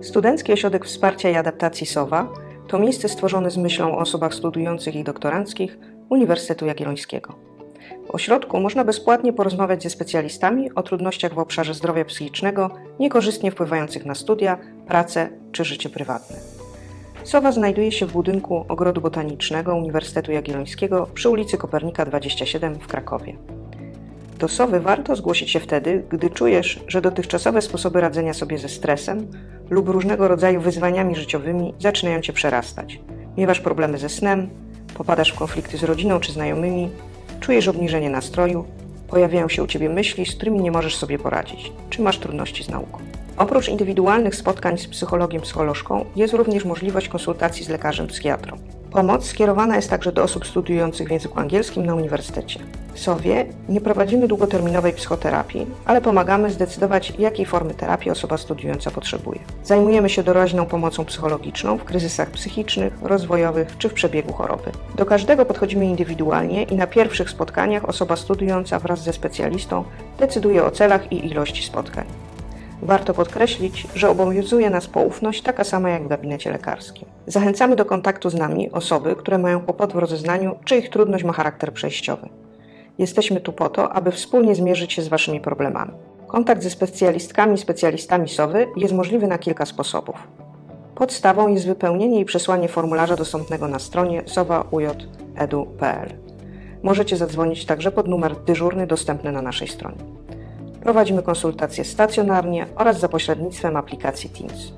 Studencki Ośrodek Wsparcia i Adaptacji SOWA to miejsce stworzone z myślą o osobach studiujących i doktoranckich Uniwersytetu Jagiellońskiego. W ośrodku można bezpłatnie porozmawiać ze specjalistami o trudnościach w obszarze zdrowia psychicznego, niekorzystnie wpływających na studia, pracę czy życie prywatne. SOWA znajduje się w budynku Ogrodu Botanicznego Uniwersytetu Jagiellońskiego przy ulicy Kopernika 27 w Krakowie. Do SOWY warto zgłosić się wtedy, gdy czujesz, że dotychczasowe sposoby radzenia sobie ze stresem lub różnego rodzaju wyzwaniami życiowymi zaczynają cię przerastać. Miewasz problemy ze snem, popadasz w konflikty z rodziną czy znajomymi, czujesz obniżenie nastroju, pojawiają się u ciebie myśli, z którymi nie możesz sobie poradzić, czy masz trudności z nauką. Oprócz indywidualnych spotkań z psychologiem, psycholożką, jest również możliwość konsultacji z lekarzem, psychiatrą. Pomoc skierowana jest także do osób studiujących w języku angielskim na uniwersytecie. W SOWie nie prowadzimy długoterminowej psychoterapii, ale pomagamy zdecydować, jakiej formy terapii osoba studiująca potrzebuje. Zajmujemy się doraźną pomocą psychologiczną w kryzysach psychicznych, rozwojowych czy w przebiegu choroby. Do każdego podchodzimy indywidualnie i na pierwszych spotkaniach osoba studiująca wraz ze specjalistą decyduje o celach i ilości spotkań. Warto podkreślić, że obowiązuje nas poufność taka sama jak w gabinecie lekarskim. Zachęcamy do kontaktu z nami osoby, które mają kłopot w rozeznaniu, czy ich trudność ma charakter przejściowy. Jesteśmy tu po to, aby wspólnie zmierzyć się z Waszymi problemami. Kontakt ze specjalistkami i specjalistami SOWY jest możliwy na kilka sposobów. Podstawą jest wypełnienie i przesłanie formularza dostępnego na stronie sowa.uj.edu.pl. Możecie zadzwonić także pod numer dyżurny dostępny na naszej stronie. Prowadzimy konsultacje stacjonarnie oraz za pośrednictwem aplikacji Teams.